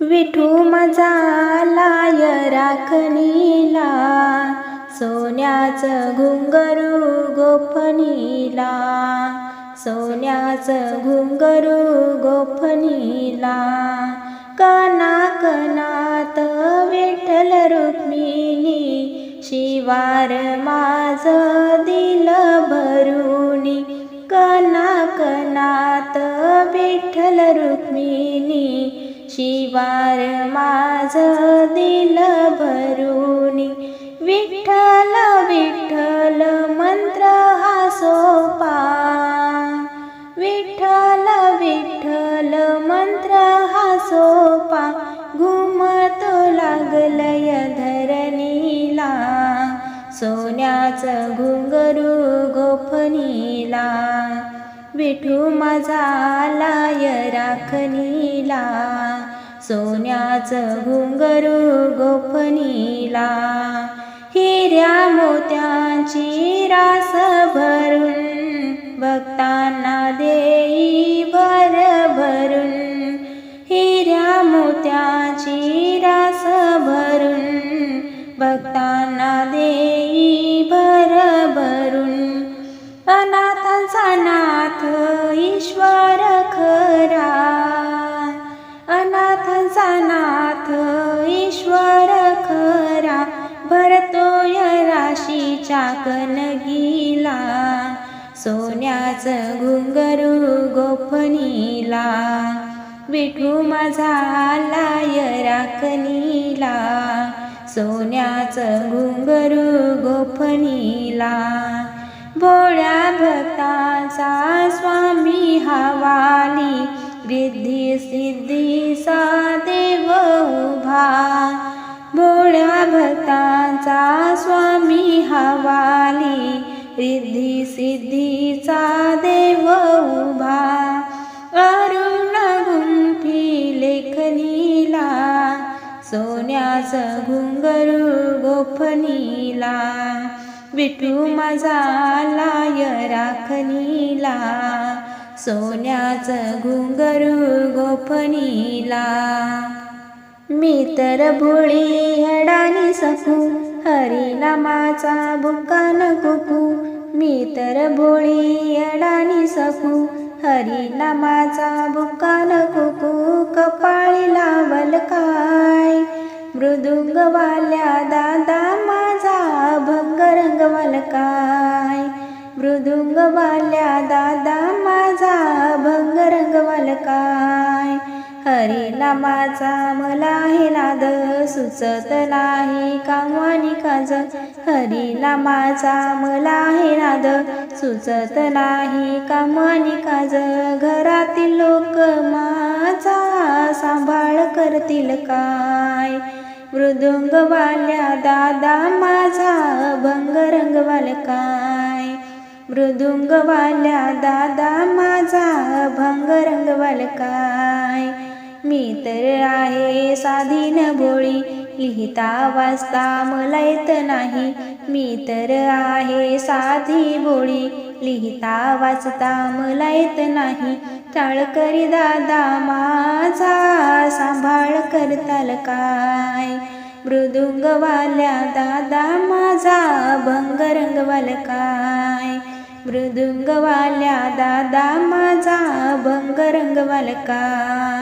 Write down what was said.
विठू मजा लाय राखणीला सोन्याचं घुंगरू गोफणीला सोन्याचं घुंगरू गोफणीला कना कनात विठ्ठल रुक्मिणी शिवार माझ दिल शिवार माझ दिल भरुनी विठ्ठल विठ्ठल मंत्र हा सोपा. विठ्ठल विठ्ठल मंत्र हा सोपा. घुमतो लागलय धरणीला. सोन्याचं घुंगरू गोफनीला विठू माझा लाय राखनीला सोन्याचं घुंगरू गोफणीला हिऱ्या मोत्यांची रास भरून भक्तांना देई भर भरून हिऱ्या मोत्याची रास भरून भक्तांना देई भर भरून अनाथांचा नाथ ईश्वर खरा. अनाथांचा नाथ ईश्वर खरा भरतोय राशीच्या कणगीला सोन्याचं घुंगरू गोपनीला विठू माझा लाय राखणीला सोन्याचं घुंगरू गोपनीला भोळ्या भक्ताचा स्वामी हवाली रिद्धी सिद्धीचा सा भक्तांचा स्वामी हवाली रिद्धी सिद्धीचा देव उभा. अरुण गुंफी लेखनीला सोन्याचं घुंगरू गोफनीला. विठू माझा लाय सोन्याच सोन्याचं घुंगरू गोफनीला. मी तर भोळी हडानी सकू हरिनामाचा न कुकू मी तर भोळी अडाणी सकू हरिनामाचा न कुकू कपाळी लावल काय? मृदुंगवाल्या दादा माझा भंग रंगवल काय? मृदुंगवाल्या दादा माझा भंग रंगवल काय? हरिनामाचा मला हे नाद सुचत नाही कामवानी काज. हरिनामाचा मला हे नाद सुचत नाही कामवानी काज. घरातील लोक माझा सांभाळ करतील काय? मृदुंगवाल्या दादा माझा भंग रंगवाल काय? मृदुंगवाल्या दादा माझा भंग रंगवाल काय? मी तर आहे साधीन भोळी लिहिता वाचता मला येत नाही. मी तर आहे साधी भोळी लिहिता वाचता मला येत नाही. टाळकरी दादा माझा सांभाळ करताल काय? मृदुंगवाल्या दादा माझा भंग रंगवाल काय? मृदुंगवाल्या दादा माझा भंग रंगवाल काय?